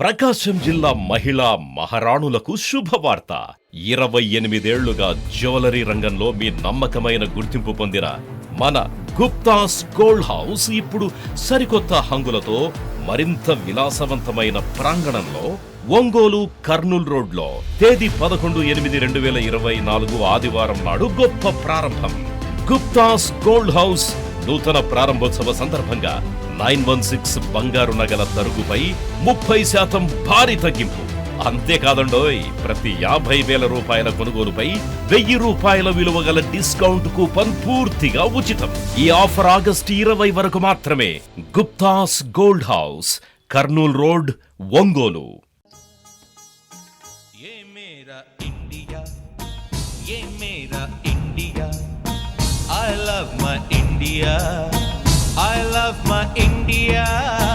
ప్రకాశం జిల్లా మహిళా మహారాణులకు శుభవార్త. ఇరవై ఎనిమిదేళ్ళుగా జ్యువెలరీ రంగంలో మీ నమ్మకమైన గుర్తింపు పొందిన మన గుప్తాస్ గోల్డ్ హౌస్ ఇప్పుడు సరికొత్త హంగులతో మరింత విలాసవంతమైన ప్రాంగణంలో ఒంగోలు కర్నూల్ రోడ్లో తేదీ పదకొండు ఎనిమిది రెండు వేల ఇరవై నాలుగు ఆదివారం నాడు గొప్ప ప్రారంభం. గుప్తాస్ గోల్డ్ హౌస్ నూతన ప్రారంభోత్సవ సందర్భంగా నైన్ వన్ సిక్స్ బంగారు నగల తరుగుపై ముప్పై శాతం భారీ తగ్గింపు. అంతేకాదండోయ్ ప్రతి యాభై వేల రూపాయల కొనుగోలుపై వెయ్యి రూపాయల విలువ గల డిస్కౌంట్ కూపన్ పూర్తిగా ఉచితం. ఈ ఆఫర్ ఆగస్టు ఇరవై వరకు మాత్రమే. Guptas gold house Kurnool road Ongole. India? India? I love my India. I love my India.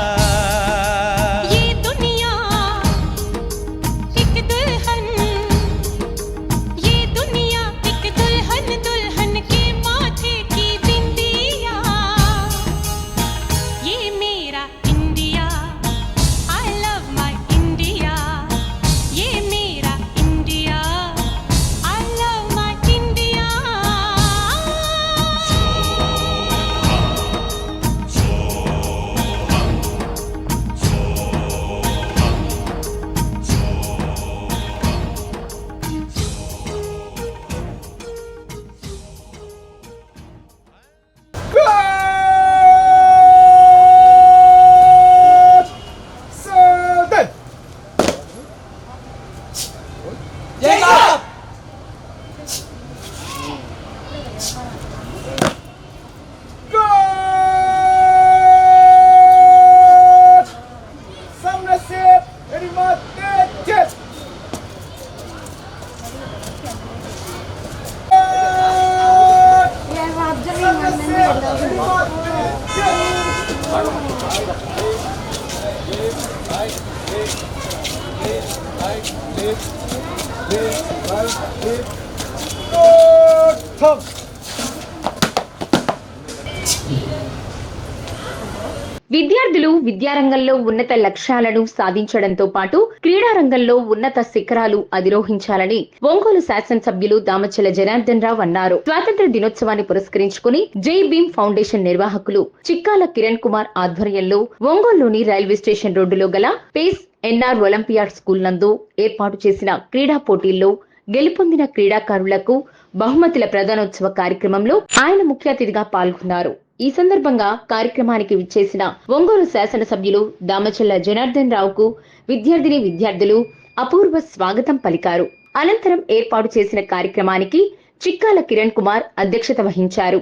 విద్యార్థులు విద్యారంగంలో ఉన్నత లక్ష్యాలను సాధించడంతో పాటు క్రీడా రంగంలో ఉన్నత శిఖరాలు అధిరోహించాలని ఒంగోలు శాసనసభ్యులు దామచల జనార్దన్ రావు అన్నారు. స్వాతంత్ర దినోత్సవాన్ని పురస్కరించుకుని జై భీమ్ ఫౌండేషన్ నిర్వాహకులు చిక్కాల కిరణ్ కుమార్ ఆధ్వర్యంలో ఒంగోలులోని రైల్వే స్టేషన్ రోడ్డులో గల పేస్ ఎన్ఆర్ ఒలింపియాడ్ స్కూల్ నందు ఏర్పాటు చేసిన క్రీడా పోటీల్లో గెలుపొందిన క్రీడాకారులకు బహుమతుల ప్రధానోత్సవ కార్యక్రమంలో ఆయన ముఖ్య అతిథిగా పాల్గొన్నారు. ఈ సందర్భంగా కార్యక్రమానికి విచ్చేసిన ఒంగోలు శాసనసభ్యులు దామచల్ల జనార్దన్ రావుకు విద్యార్థిని విద్యార్థులు అపూర్వ స్వాగతం పలికారు. అనంతరం ఏర్పాటు చేసిన కార్యక్రమానికి చిక్కాల కిరణ్ కుమార్ అధ్యక్షత వహించారు.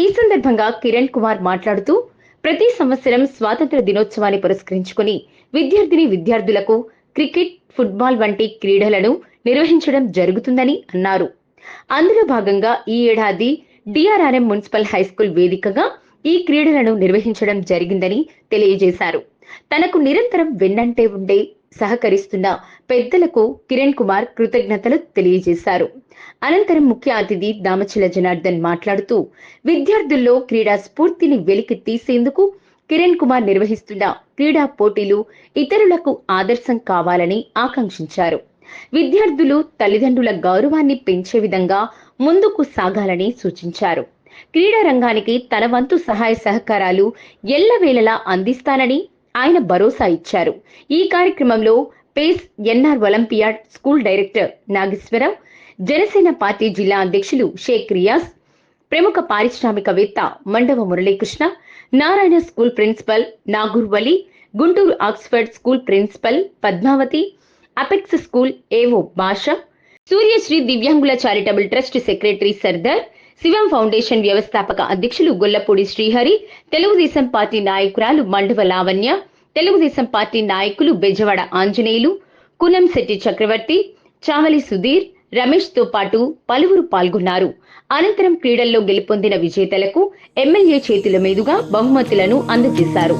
ఈ సందర్భంగా కిరణ్ కుమార్ మాట్లాడుతూ ప్రతి సంవత్సరం స్వాతంత్ర దినోత్సవాన్ని పురస్కరించుకుని విద్యార్థిని విద్యార్థులకు క్రికెట్ ఫుట్బాల్ వంటి క్రీడలను నిర్వహించడం జరుగుతుందని అన్నారు. అందులో భాగంగా ఈ ఏడాది డిఆర్ఆర్ఎం మున్సిపల్ హైస్కూల్ వేదికగా ఈ క్రీడలను నిర్వహించడం జరిగిందని తెలియజేశారు. తనకు నిరంతరం వెన్నంటే ఉండే సహకరిస్తున్న పెద్దలకు కిరణ్ కుమార్ కృతజ్ఞతలు తెలియజేశారు. అనంతరం ముఖ్య అతిథి దామచిల జనార్దన్ మాట్లాడుతూ విద్యార్థుల్లో క్రీడా స్ఫూర్తిని వెలికి తీసేందుకు కిరణ్ కుమార్ నిర్వహిస్తున్న క్రీడా పోటీలు ఇతరులకు ఆదర్శం కావాలని ఆకాంక్షించారు. విద్యార్థులు తల్లిదండ్రుల గౌరవాన్ని పెంచే విధంగా ముందుకు సాగాలని సూచించారు. క్రీడా రంగానికి తన వంతు సహాయ సహకారాలు ఎల్లవేళలా అందిస్తానని ఆయన భరోసా ఇచ్చారు. ఈ కార్యక్రమంలో Pace NR Olympiad school director Nageswararao Janasena party జిల్లా అధ్యక్షులు షేక్ రియాజ్ ప్రముఖ పారిశ్రామికవేత్త Mandava Muralikrishna Narayana school principal Nagur Vali Guntur Oxford school principal Padmavathi Apex school AO Bhasha. Suryasri దివ్యాంగుల charitable trust secretary Sardar. Shivam foundation వ్యవస్థాపక అధ్యక్షులు Gollapudi Srihari. Telugu Desam party నాయకురాలు Mandava Lavanya. Telugu Desam party నాయకులు బెజవాడ ఆంజనేయులు. కునంశెట్టి చక్రవర్తి చావలి సుధీర్ రమేష్తో పాటు పలువురు పాల్గొన్నారు. అనంతరం క్రీడల్లో గెలుపొందిన విజేతలకు ఎమ్మెల్యే చేతుల మీదుగా బహుమతులను అందజేశారు.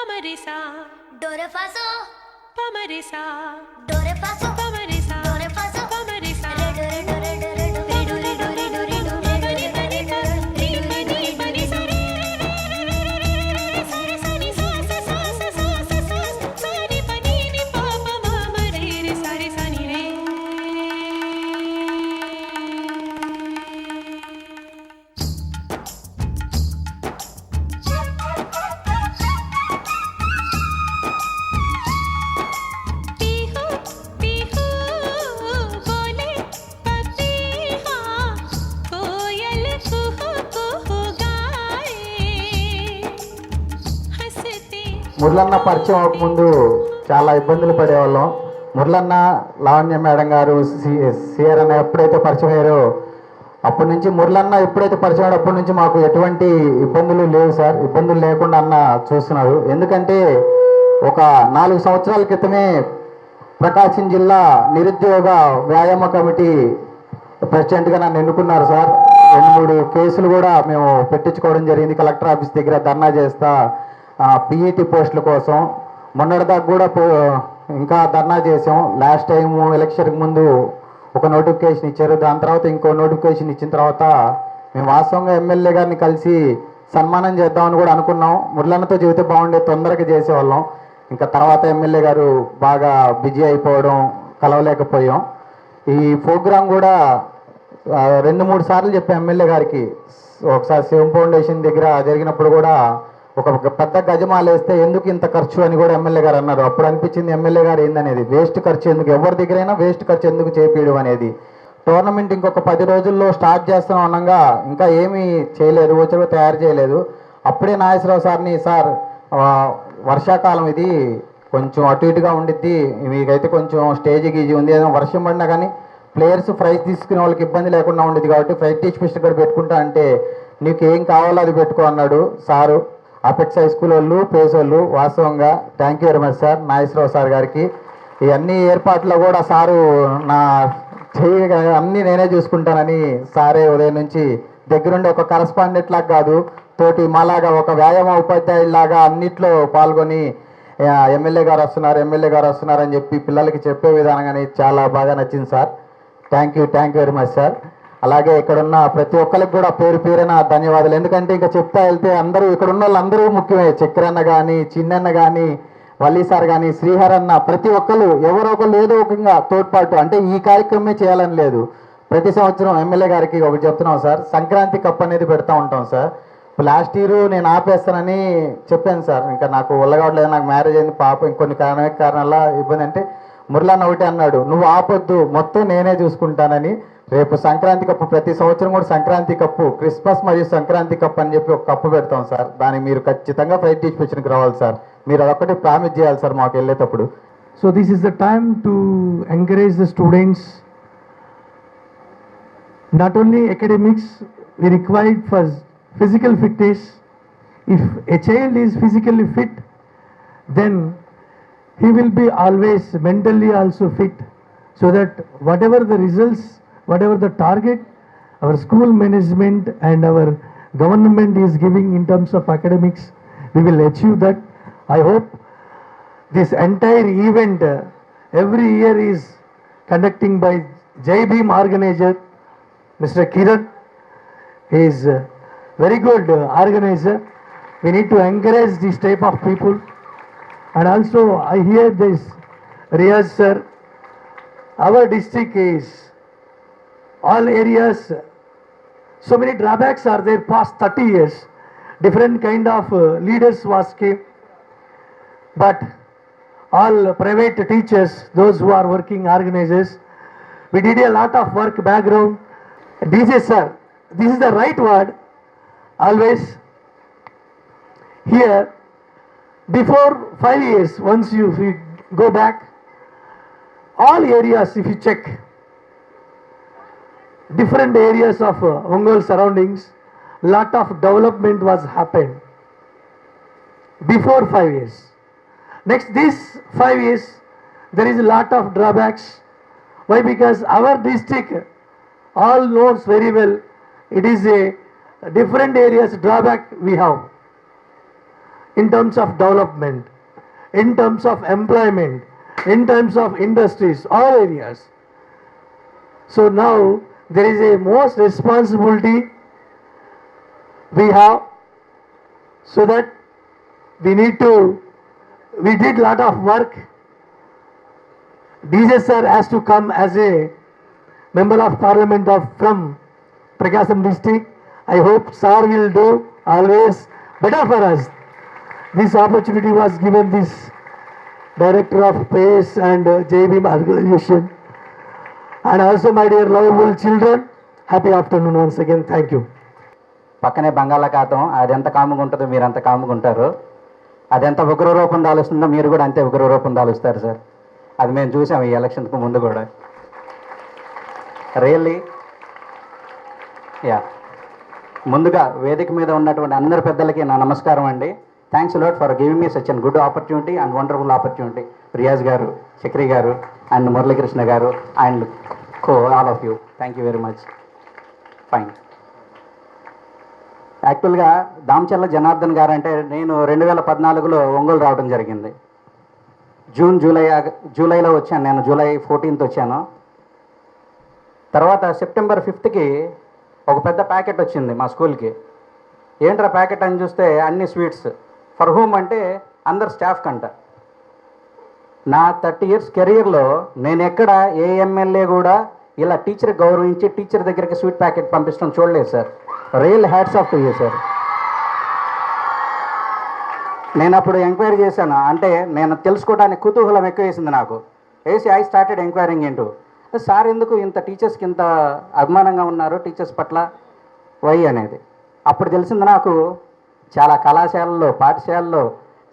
Pamarisa. Dorefaso. Pamarisa. Dorefaso. Pamarisa. మురళన్న పరిచయం అవ్వకముందు చాలా ఇబ్బందులు పడేవాళ్ళం. మురళన్న లావణ్య మేడం గారు సి- సిఆర్ అన్న ఎప్పుడైతే పరిచయం అయ్యారో అప్పటి నుంచి మురళన్న ఎప్పుడైతే పరిచయం అప్పటి నుంచి మాకు ఎటువంటి ఇబ్బందులు లేవు సార్. ఇబ్బందులు లేకుండా అన్న చూస్తున్నారు. ఎందుకంటే ఒక నాలుగు సంవత్సరాల క్రితమే ప్రకాశం జిల్లా నిరుద్యోగ వ్యాయామ కమిటీ ప్రెసిడెంట్గా నన్ను ఎన్నుకున్నారు సార్. రెండు మూడు కేసులు కూడా మేము పెట్టించుకోవడం జరిగింది. కలెక్టర్ ఆఫీస్ దగ్గర ధర్నా చేస్తా పీఈటీ పోస్టుల కోసం మొన్నటిదాకా కూడా పో- ఇంకా ధర్నా చేసాం. లాస్ట్ టైం ఎలక్షన్కి ముందు ఒక నోటిఫికేషన్ ఇచ్చారు. దాని తర్వాత ఇంకో నోటిఫికేషన్ ఇచ్చిన తర్వాత మేము వాస్తవంగా ఎమ్మెల్యే గారిని కలిసి సన్మానం చేద్దామని కూడా అనుకున్నాం. మురళన్నతో చెబితే బాగుండే తొందరగా చేసేవాళ్ళం. ఇంకా తర్వాత ఎమ్మెల్యే గారు బాగా బిజీ అయిపోవడం కలవలేకపోయాం. ఈ ప్రోగ్రాం కూడా రెండు మూడు సార్లు చెప్పాం ఎమ్మెల్యే గారికి. ఒకసారి శివం ఫౌండేషన్ దగ్గర జరిగినప్పుడు కూడా ఒక పెద్ద గజమాలేస్తే ఎందుకు ఇంత ఖర్చు అని కూడా ఎమ్మెల్యే గారు అన్నారు. అప్పుడు అనిపించింది ఎమ్మెల్యే గారు ఏందనేది? వేస్ట్ ఖర్చు ఎందుకు? ఎవరి దగ్గరైనా వేస్ట్ ఖర్చు ఎందుకు చేపించడం అనేది. టోర్నమెంట్ ఇంకొక పది రోజుల్లో స్టార్ట్ చేస్తున్నాం అనగా ఇంకా ఏమీ చేయలేదు వచ్చే తయారు చేయలేదు. అప్పుడే నాగేశ్వరరావు సార్ని సార్ వర్షాకాలం ఇది కొంచెం అటు ఇటుగా ఉండిద్ది మీకైతే కొంచెం స్టేజ్ గీజీ ఉంది ఏదైనా వర్షం పడినా కానీ ప్లేయర్స్ ప్రైజ్ తీసుకునే వాళ్ళకి ఇబ్బంది లేకుండా ఉండేది కాబట్టి ఫ్రైట్ టీచ్ ఇక్కడ పెట్టుకుంటా అంటే నీకు ఏం కావాలో అది పెట్టుకో అన్నాడు సారు. అపెక్స్ హై స్కూల్ వాళ్ళు పేస్ వాళ్ళు వాస్తవంగా thank you very much sir Nageswararao sir గారికి. ఈ అన్ని ఏర్పాట్లు కూడా సారు నా చేయగా అన్నీ నేనే చూసుకుంటానని సారే ఉదయం నుంచి దగ్గరుండి ఒక కరస్పాండెంట్ లాగా కాదు తోటి మాలాగా ఒక వ్యాయామ ఉపాధ్యాయులాగా అన్నిట్లో పాల్గొని ఎమ్మెల్యే గారు వస్తున్నారు ఎమ్మెల్యే గారు వస్తున్నారని చెప్పి పిల్లలకి చెప్పే విధానంగానే చాలా బాగా నచ్చింది sir thank you thank you very much sir అలాగే ఇక్కడున్న ప్రతి ఒక్కరికి కూడా పేరు పేరైన ధన్యవాదాలు. ఎందుకంటే ఇంకా చెప్తా వెళ్తే అందరూ ఇక్కడ ఉన్న వాళ్ళందరూ ముఖ్యమే. చక్రన్న కానీ చిన్నన్న కానీ వల్లి సార్ కానీ శ్రీహర్ అన్న ప్రతి ఒక్కరు ఎవరో ఒకరు ఏదో ఒకంగా తోడ్పాటు అంటే ఈ కార్యక్రమమే చేయాలని లేదు. ప్రతి సంవత్సరం ఎమ్మెల్యే గారికి ఒకటి చెప్తున్నాం సార్. సంక్రాంతి కప్ అనేది పెడతా ఉంటాం సార్. లాస్ట్ ఇయర్ నేను ఆపేస్తానని చెప్పాను సార్. ఇంకా నాకు ఉల్లగవట్లేదు నాకు మ్యారేజ్ అయింది పాప ఇంకొన్ని కారణ కారణాల ఇబ్బంది అంటే మురళన్న ఒకటి అన్నాడు. నువ్వు ఆపొద్దు మొత్తం నేనే చూసుకుంటానని. రేపు సంక్రాంతి కప్పు ప్రతి సంవత్సరం కూడా సంక్రాంతి కప్పు క్రిస్మస్ మరియు సంక్రాంతి కప్పు అని చెప్పి ఒక కప్పు పెడతాం సార్. దాన్ని మీరు ఖచ్చితంగా ఫ్రైట్ టీచర్కి రావాలి సార్. మీరు అదొకటి ప్రామిస్ చేయాలి సార్ మాకు వెళ్ళేటప్పుడు. So this is the time to encourage the students not only academics we required for physical fitness if a child is physically fit then he will be always mentally also fit so that whatever the results whatever the target, our school management and our government is giving in terms of academics, we will achieve that. I hope this entire event uh, every year is conducting by Jai organizer, Mr. Kiran. He is a very good uh, organizer. We need to encourage this type of people. And also, I hear this, Riyaz sir, our district is all areas, so many drawbacks are there past 30 years. Different kind of uh, leaders was came. But all private teachers, those who are working organizers, we did a lot of work background. DJ sir, this is the right word. Always here, before five years, once you, you go back, all areas, if you check, different areas of uh, Ongole surroundings, lot of development was happened before five years. Next, these five years, there is a lot of drawbacks. Why? Because our district all knows very well it is a different areas drawback we have in terms of development, in terms of employment, in terms of industries, all areas. So now there is a most responsibility we have so that we need to we did lot of work dj sir has to come as a member of parliament of from prakasam district i hope sir will do always better for us this opportunity was given this director of pace and uh, jbim organization and also my dear lovable children happy afternoon once again thank you పక్కనే బంగాళాఖాతం అది ఎంత కాముగా ఉంటుందో మీరు అంత కాముగా ఉంటారు. అది ఎంత ఉగ్రరూపం దాలుస్తుందో మీరు కూడా అంతే ఉగ్రరూపం దాలుస్తారు సార్. అది మేము చూసాం ఈ ఎలక్షన్కు ముందు కూడా. రియల్లీ యా ముందుగా వేదిక మీద ఉన్నటువంటి అందరి పెద్దలకి నా నమస్కారం అండి. Thanks lot for giving me such an good opportunity and wonderful opportunity Riyaz గారు చక్రి గారు అండ్ మురళీకృష్ణ గారు and co all of you. Thank you very much fine యాక్చువల్గా దామచల్ల జనార్దన్ గారు అంటే నేను రెండు వేల పద్నాలుగులో ఒంగోలు రావడం జరిగింది. జూన్ జూలై జూలైలో వచ్చాను నేను. జూలై ఫోర్టీన్త్ వచ్చాను. తర్వాత సెప్టెంబర్ ఫిఫ్త్కి ఒక పెద్ద ప్యాకెట్ వచ్చింది మా స్కూల్కి. ఏంట్రా ప్యాకెట్ అని చూస్తే అన్ని స్వీట్స్. ఫర్ హోమ్ అంటే అందరు స్టాఫ్ కంట. నా థర్టీ ఇయర్స్ కెరియర్లో నేను ఎక్కడ ఏ ఎమ్మెల్యే కూడా ఇలా టీచర్ గౌరవించి టీచర్ దగ్గరికి స్వీట్ ప్యాకెట్ పంపించడం చూడలేదు sir. Real hats off to you sir నేను అప్పుడు ఎంక్వైరీ చేశాను. అంటే నేను తెలుసుకోవడానికి కుతూహలం ఎక్కువ వేసింది నాకు. వేసి ఐ స్టార్టెడ్ ఎంక్వైరింగ్ ఏంటో సార్ ఎందుకు ఇంత టీచర్స్కి ఇంత అభిమానంగా ఉన్నారు టీచర్స్ పట్ల? వై? అనేది. అప్పుడు తెలిసింది నాకు చాలా కళాశాలల్లో పాఠశాలల్లో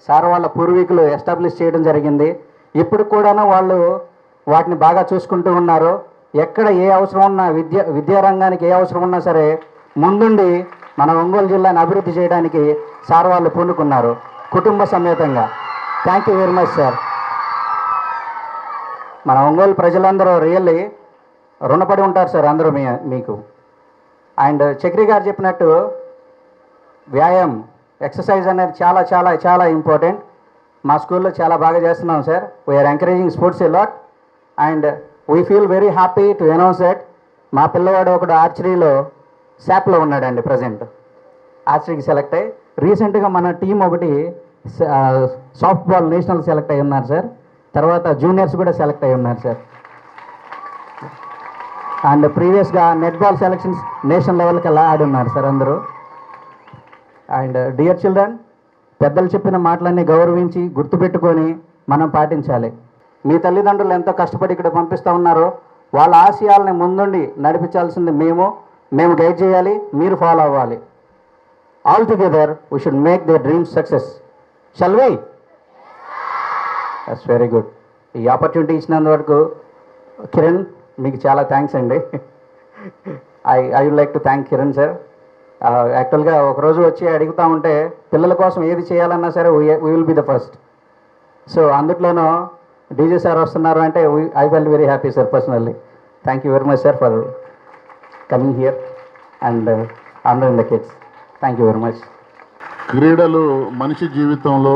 సార్ వాళ్ళ పూర్వీకులు ఎస్టాబ్లిష్ చేయడం జరిగింది. ఇప్పుడు కూడా వాళ్ళు వాటిని బాగా చూసుకుంటూ ఉన్నారు. ఎక్కడ ఏ అవసరం ఉన్నా విద్య విద్యారంగానికి ఏ అవసరం ఉన్నా సరే ముందుండి మన ఒంగోలు జిల్లాని అభివృద్ధి చేయడానికి సార్ వాళ్ళు పూనుకున్నారు కుటుంబ సమేతంగా. Thank you very much sir మన ఒంగోలు ప్రజలందరూ రియల్లీ రుణపడి ఉంటారు సార్ అందరూ మీ మీకు. అండ్ చక్రి గారు చెప్పినట్టు వ్యాయామం ఎక్సర్సైజ్ అనేది చాలా చాలా చాలా ఇంపార్టెంట్ మా స్కూల్లో చాలా బాగా చేస్తున్నాం sir we are encouraging sports a lot and we feel very happy to announce that మా పిల్లవాడు ఒకడు ఆర్చరీలో శాప్లో ఉన్నాడండి ప్రజెంట్ ఆర్చరీకి సెలెక్ట్ అయ్యి రీసెంట్గా మన టీం ఒకటి సాఫ్ట్ బాల్ నేషనల్ సెలెక్ట్ అయి ఉన్నారు సార్ తర్వాత జూనియర్స్ కూడా సెలెక్ట్ అయి ఉన్నారు సార్ అండ్ ప్రీవియస్గా నెట్ బాల్ సెలెక్షన్స్ నేషనల్ లెవెల్కి అలా ఆడి ఉన్నారు సార్ అందరూ. అండ్ డియర్ చిల్డ్రన్ పెద్దలు చెప్పిన మాటలన్నీ గౌరవించి గుర్తుపెట్టుకొని మనం పాటించాలి. మీ తల్లిదండ్రులు ఎంతో కష్టపడి ఇక్కడ పంపిస్తూ ఉన్నారో వాళ్ళ ఆశయాలని ముందుండి నడిపించాల్సింది మేము. మేము గైడ్ చేయాలి మీరు ఫాలో అవ్వాలి. All together we should make the dreams success shall why that's very good ఈ ఆపర్చునిటీ ఇచ్చినందువరకు కిరణ్ మీకు చాలా థ్యాంక్స్ అండి. I I would like to thank Kiran sir యాక్చువల్గా ఒకరోజు వచ్చి అడుగుతా ఉంటే పిల్లల కోసం ఏది చేయాలన్నా సరే we will be the first so అందుట్లోనూ DJ sir వస్తున్నారు అంటే I feel very happy sir personally thank you very much sir for coming here and under in the kids thank you very much క్రీడలు మనిషి జీవితంలో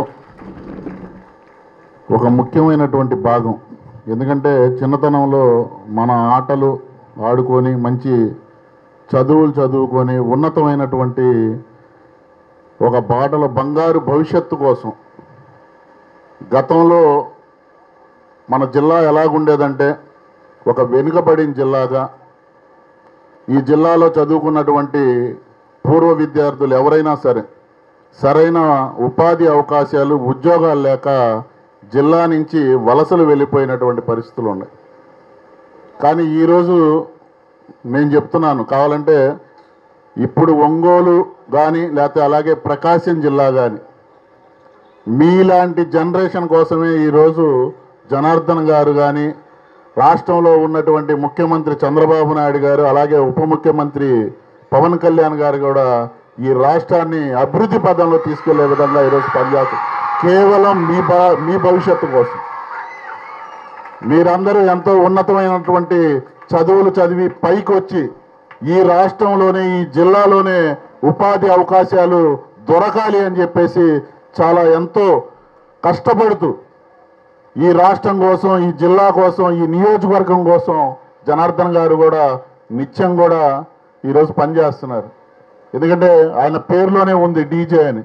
ఒక ముఖ్యమైనటువంటి భాగం. ఎందుకంటే చిన్నతనంలో మన ఆటలు ఆడుకొని మంచి చదువులు చదువుకొని ఉన్నతమైనటువంటి ఒక బాటల బంగారు భవిష్యత్తు కోసం. గతంలో మన జిల్లా ఎలాగుండేదంటే ఒక వెనుకబడిన జిల్లాగా ఈ జిల్లాలో చదువుకున్నటువంటి పూర్వ విద్యార్థులు ఎవరైనా సరే సరైన ఉపాధి అవకాశాలు ఉద్యోగాలు లేక జిల్లా నుంచి వలసలు వెళ్ళిపోయినటువంటి పరిస్థితులు ఉన్నాయి. కానీ ఈరోజు నేను చెప్తున్నాను. కావాలంటే ఇప్పుడు ఒంగోలు కానీ లేకపోతే అలాగే ప్రకాశం జిల్లా కానీ మీలాంటి జనరేషన్ కోసమే ఈరోజు జనార్దన్ గారు కానీ రాష్ట్రంలో ఉన్నటువంటి ముఖ్యమంత్రి చంద్రబాబు నాయుడు గారు అలాగే ఉప ముఖ్యమంత్రి పవన్ కళ్యాణ్ గారు కూడా ఈ రాష్ట్రాన్ని అభివృద్ధి పదంలో తీసుకెళ్ళే విధంగా ఈరోజు పనిచేస్తారు కేవలం మీ భ మీ భవిష్యత్తు కోసం. మీరందరూ ఎంతో ఉన్నతమైనటువంటి చదువులు చదివి పైకి వచ్చి ఈ రాష్ట్రంలోనే ఈ జిల్లాలోనే ఉపాధి అవకాశాలు దొరకాలి అని చెప్పేసి చాలా ఎంతో కష్టపడుతూ ఈ రాష్ట్రం కోసం ఈ జిల్లా కోసం ఈ నియోజకవర్గం కోసం జనార్దన్ గారు కూడా నిత్యం కూడా ఈరోజు పనిచేస్తున్నారు. ఎందుకంటే ఆయన పేరులోనే ఉంది డీజే అని.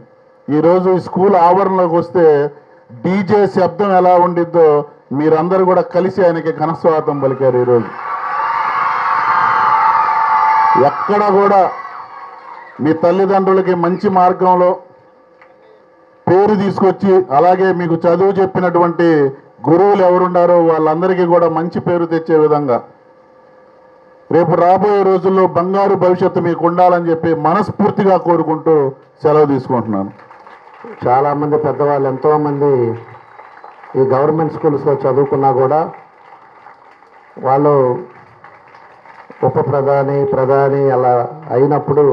ఈరోజు ఈ స్కూల్ ఆవరణలోకి వస్తే డీజే శబ్దం ఎలా ఉండిద్దో మీరందరూ కూడా కలిసి ఆయనకి ఘనస్వాగతం పలికారు ఈరోజు. ఎక్కడ కూడా మీ తల్లిదండ్రులకి మంచి మార్గంలో పేరు తీసుకొచ్చి అలాగే మీకు చదువు చెప్పినటువంటి గురువులు ఎవరున్నారో వాళ్ళందరికీ కూడా మంచి పేరు తెచ్చే విధంగా రేపు రాబోయే రోజుల్లో బంగారు భవిష్యత్తు మీకు ఉండాలని చెప్పి మనస్ఫూర్తిగా కోరుకుంటూ సెలవు తీసుకుంటున్నాను. చాలామంది పెద్దవాళ్ళు ఎంతోమంది ఈ గవర్నమెంట్ స్కూల్స్లో చదువుకున్నా కూడా వాళ్ళు ఉప ప్రధాని ప్రధాని అలా అయినప్పుడు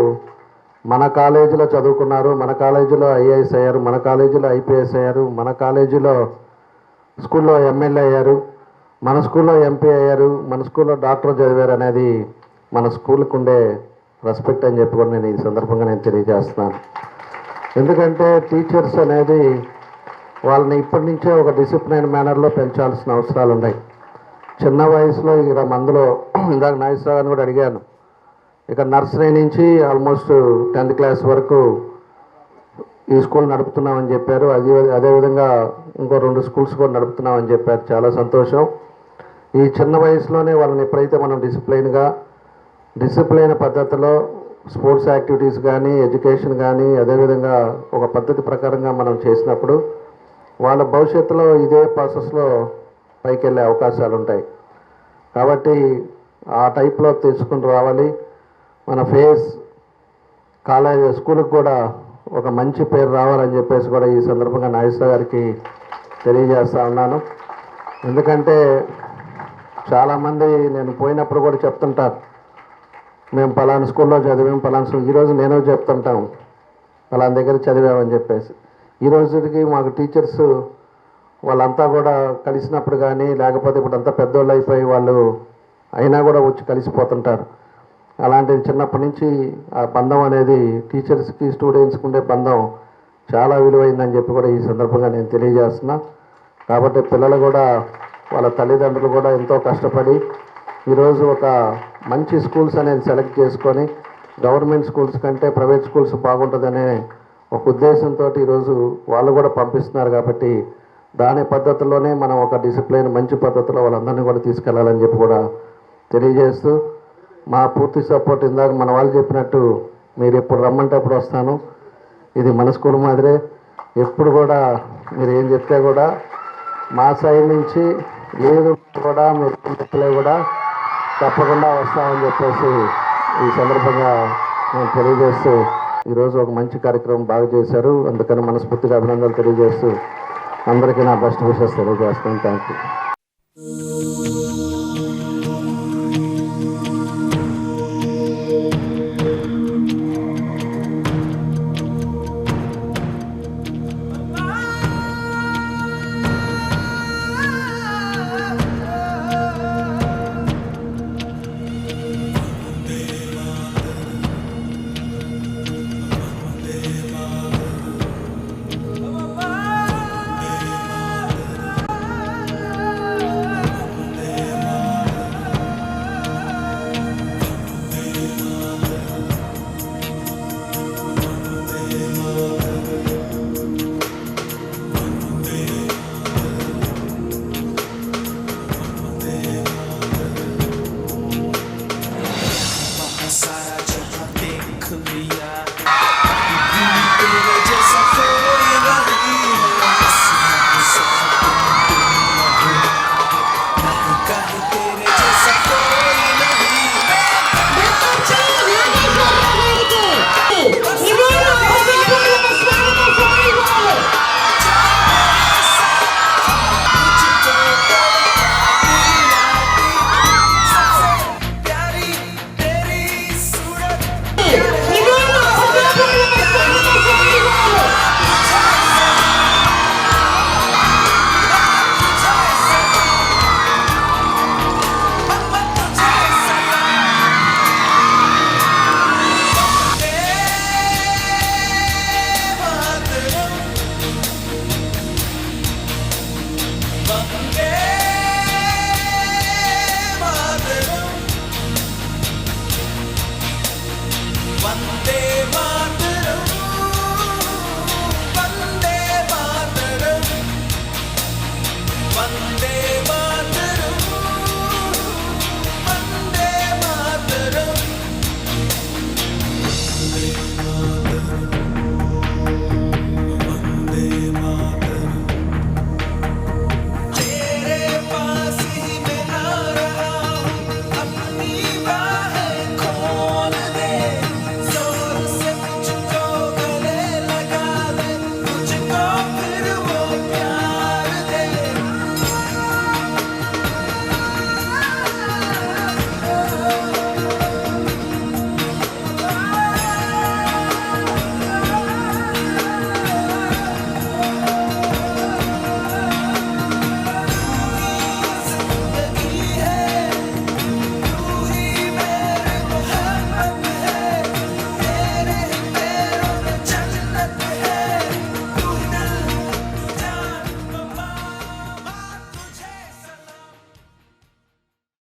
మన కాలేజీలో చదువుకున్నారు మన కాలేజీలో ఐఏఎస్ అయ్యారు మన కాలేజీలో ఐపీఎస్ అయ్యారు మన కాలేజీలో స్కూల్లో ఎమ్మెల్యే అయ్యారు మన స్కూల్లో ఎంపీ అయ్యారు మన స్కూల్లో డాక్టర్ చదివారు అనేది మన స్కూల్కి ఉండే రెస్పెక్ట్ అని చెప్పుకొని నేను ఈ సందర్భంగా నేను తెలియజేస్తున్నాను. ఎందుకంటే టీచర్స్ అనేది వాళ్ళని ఇప్పటి నుంచే ఒక డిసిప్లిన్ మేనర్లో పెంచాల్సిన అవసరాలు ఉన్నాయి. చిన్న వయసులో ఇక మందులో ఇందాక నాగేశ్వరరావు గారిని కూడా అడిగాను. ఇక నర్సరీ నుంచి ఆల్మోస్ట్ టెన్త్ క్లాస్ వరకు ఈ స్కూల్ నడుపుతున్నామని చెప్పారు. అది అదేవిధంగా ఇంకో రెండు స్కూల్స్ కూడా నడుపుతున్నామని చెప్పారు. చాలా సంతోషం. ఈ చిన్న వయసులోనే వాళ్ళని ఎప్పుడైతే మనం డిసిప్లైన్గా డిసిప్లైన్ పద్ధతిలో స్పోర్ట్స్ యాక్టివిటీస్ కానీ ఎడ్యుకేషన్ కానీ అదేవిధంగా ఒక పద్ధతి ప్రకారంగా మనం చేసినప్పుడు వాళ్ళ భవిష్యత్తులో ఇదే ప్రాసెస్లో పైకి వెళ్ళే అవకాశాలు ఉంటాయి కాబట్టి ఆ టైప్లో తీసుకుని రావాలి. మన ఫేస్ కాలేజ్ స్కూల్కి కూడా ఒక మంచి పేరు రావాలని చెప్పేసి కూడా ఈ సందర్భంగా నాగేశ్వర గారికి తెలియజేస్తా ఉన్నాను. ఎందుకంటే చాలామంది నేను పోయినప్పుడు కూడా చెప్తుంటారు మేము పలానా స్కూల్లో చదివాం పలానా స్కూల్ ఈరోజు నేను చెప్తుంటాం పలానా దగ్గర చదివామని చెప్పేసి. ఈ రోజుకి మాకు టీచర్స్ వాళ్ళంతా కూడా కలిసినప్పుడు కానీ లేకపోతే ఇప్పుడు అంతా పెద్దోళ్ళు అయిపోయి వాళ్ళు అయినా కూడా వచ్చి కలిసిపోతుంటారు. అలాంటిది చిన్నప్పటి నుంచి ఆ బంధం అనేది టీచర్స్కి స్టూడెంట్స్కి ఉండే బంధం చాలా విలువైందని చెప్పి కూడా ఈ సందర్భంగా నేను తెలియజేస్తున్నా. కాబట్టి పిల్లలు కూడా వాళ్ళ తల్లిదండ్రులు కూడా ఎంతో కష్టపడి ఈరోజు ఒక మంచి స్కూల్స్ అనేది సెలెక్ట్ చేసుకొని గవర్నమెంట్ స్కూల్స్ కంటే ప్రైవేట్ స్కూల్స్ బాగుంటుందనే ఒక ఉద్దేశంతో ఈరోజు వాళ్ళు కూడా పంపిస్తున్నారు కాబట్టి దాని పద్ధతిలోనే మనం ఒక డిసిప్లిన్ మంచి పద్ధతిలో వాళ్ళందరినీ కూడా తీసుకెళ్ళాలని చెప్పి కూడా తెలియజేస్తూ మా పూర్తి సపోర్ట్ ఇందాక మన వాళ్ళు చెప్పినట్టు మీరు ఎప్పుడు రమ్మంటే అప్పుడు వస్తాను. ఇది మన స్కూల్ మాదిరే. ఎప్పుడు కూడా మీరు ఏం చెప్తే కూడా మా సైడ్ నుంచి లేదు కూడా మీరు చెప్పలే కూడా తప్పకుండా వస్తామని చెప్పేసి ఈ సందర్భంగా నేను తెలియజేస్తూ ఈరోజు ఒక మంచి కార్యక్రమం బాగా చేశారు. అందుకని మనస్ఫూర్తిగా అభినందనలు తెలియజేస్తూ అందరికీ నా బెస్ట్ విషెస్ తెలియజేస్తాను. Thank you